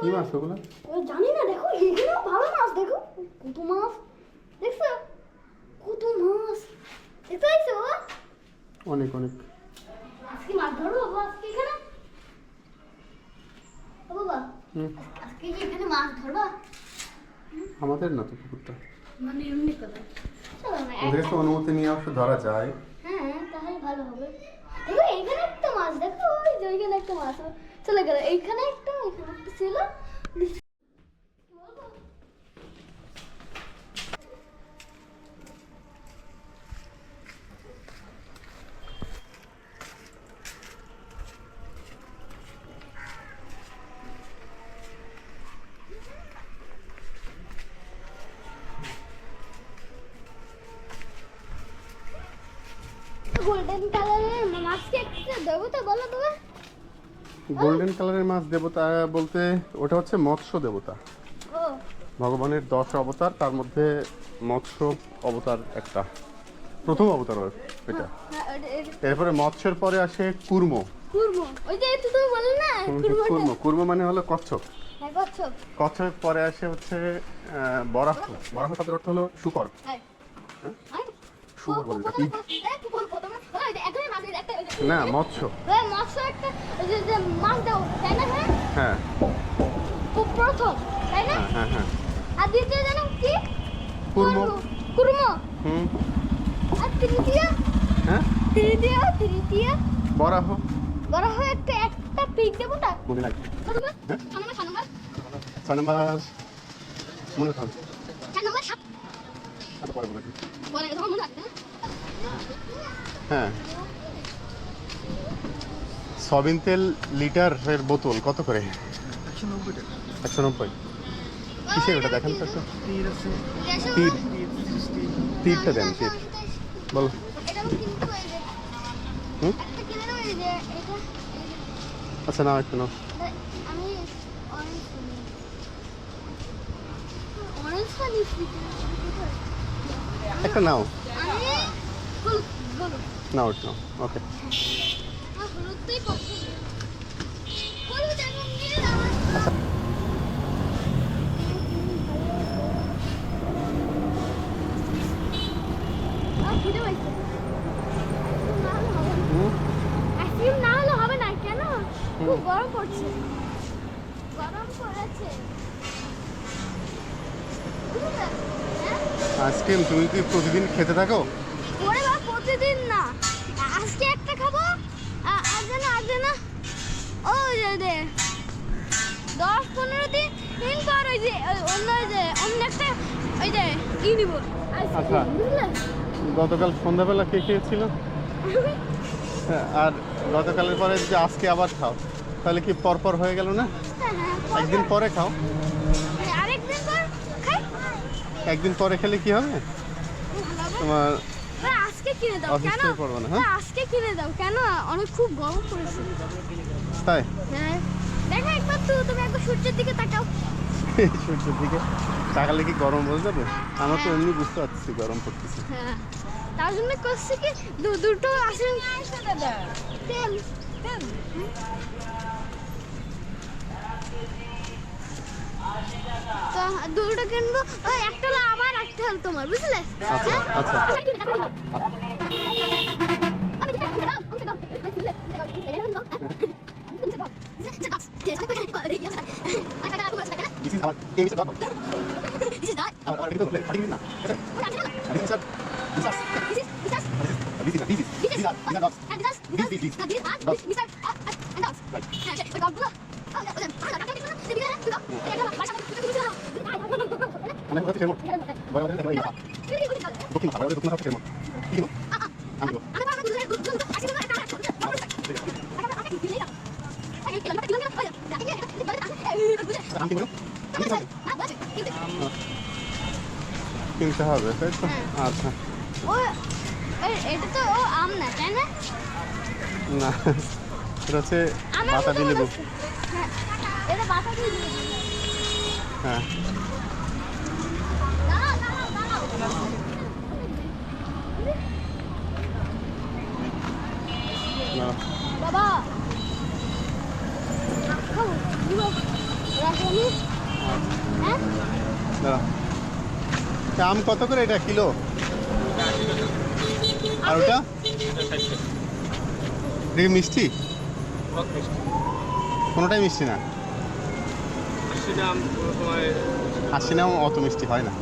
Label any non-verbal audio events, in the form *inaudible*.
কি মাছ ওগুলো? জানি না দেখো এখানেও ভালো মাছ দেখো। কত মাছ দেখছ? কত মাছ দেখতে পাইছো? অনেক অনেক। আজকে মাছ ধরবো আজকে এখানে। বাবা আজকে কি এখানে মাছ ধরবা? আমাদের না তো পুকুরটা। মানে এমনি কথা। ওদের তো অনুমতি নিয়ে অবশ্য ধরা যায়। হ্যাঁ তাহলে ভালো হবে। দেখো এখানে একটা মাছ দেখো ওই যে ওইখানে একটা মাছ। চলে গেল। এইখানে একটা এখানে একটা ছিল। গোল্ডেন কালারের মাছকে একটা দেবো তো, বলো বাবা গোল্ডেন কালারের মাছ দেবতা বলতে ওটা হচ্ছে মৎস্য দেবতা ভগবানের দশ অবতার তার মধ্যে মৎস্য অবতার একটা প্রথম অবতার এটা হ্যাঁ, এরপরে মৎস্যের পরে আসে কুর্ম কুরমো কুর্ম মানে হলো কচ্ছপ হ্যাঁ কচ্ছপের পরে আসে হচ্ছে বরাহ বরাহ শব্দের অর্থ হলো শুকর হ্যাঁ শুকর বলে না মৎস্য। ওই মৎস্য একটা যে- যে মাছ দাও তাই না হ্যাঁ হ্যাঁ। ও প্রথম তাই না? হ্যাঁ হ্যাঁ হ্যাঁ। আর দ্বিতীয় জানো কি? কুর্ম কুরমো হুম। আর তৃতীয়? হ্যাঁ? তৃতীয় তৃতীয়? বরাহ। বড় একটা একটা পিক দেবো না? মনে নম্বর? ছয় নম্বর। ছয় নম্বর সাত। পরে বলে বলে, মনে হ্যাঁ। সয়াবিন তেল লিটারের বোতল কত করে? একশো নব্বই কিসের ওটা দেখেন তো তীর তীরটা দেন তীর। বলো। আচ্ছা নাও একটু নাও। একটা নাও। নাও একটু নাও। ওকে। খুব গরম পড়ছে। গরম পড়েছে? আইসক্রিম তুমি কি প্রতিদিন খেতে থাকো? ওরে বাবা প্রতিদিন না। আজকে একটা খাব? আ- আর যেন আর যেন ও যে দশ পনেরো দিন দিন পর ওই যে অন্য যে অন্য একটা ওই যে কি নিব। আচ্ছা। গতকাল সন্ধ্যাবেলা কে খেয়েছিল? হ্যাঁ, আর গতকালের পরে যদি আজকে আবার খাও তাহলে কি পরপর হয়ে গেল না? হ্যাঁ, হ্যাঁ, একদিন পরে খাও। একদিন পরে খেলে কি হবে। তোমার কিনে দাও কেন? হয়ে? হ্যাঁ? আজকে কিনে দাও কেন? অনেক খুব গরম পড়েছে। তাই? হ্যাঁ। দেখো একবার তো তুমি একবার সূর্যের দিকে তাকাও। *laughs* সূর্যের দিকে তাকালে কি গরম বোঝা যাবে? আমার তো এমনি বুঝতে পারছি গরম পড়তেছে। হ্যাঁ। তার জন্য করছি কি দু দুটো আসে তেল তেল। দুটো কিনবো একটা হলো আমার একটা হলো তোমার বুঝলে? আচ্ছা হ্যাঁ? আচ্ছা। This is our game is not. This is not. Our people play. Cutting is not. This is us. This is this is this is this is this is these are dogs. And this this this this this are dogs. Mr. and dogs. Right. 안녕 어떻게 제목 뭐라고 하는데 뭐야 이거 도킹 뭐라고 도킹 하고 제목 이거 안 이거 কিনতে হবে তাই তো। আচ্ছা এটা তো ও আম না তাই না না এটা হচ্ছে বাতাবি লেবু হ্যাঁ, এটা বাতাবি লেবু। হ্যাঁ বাবা খাব দিব রাখো বলি হ্যাঁ দাঁড়া তা আম কত করে এটা? কিলো? আর ওটা দেখি মিষ্টি? কোনোটাই মিষ্টি না। আশি নাম অত মিষ্টি হয় না।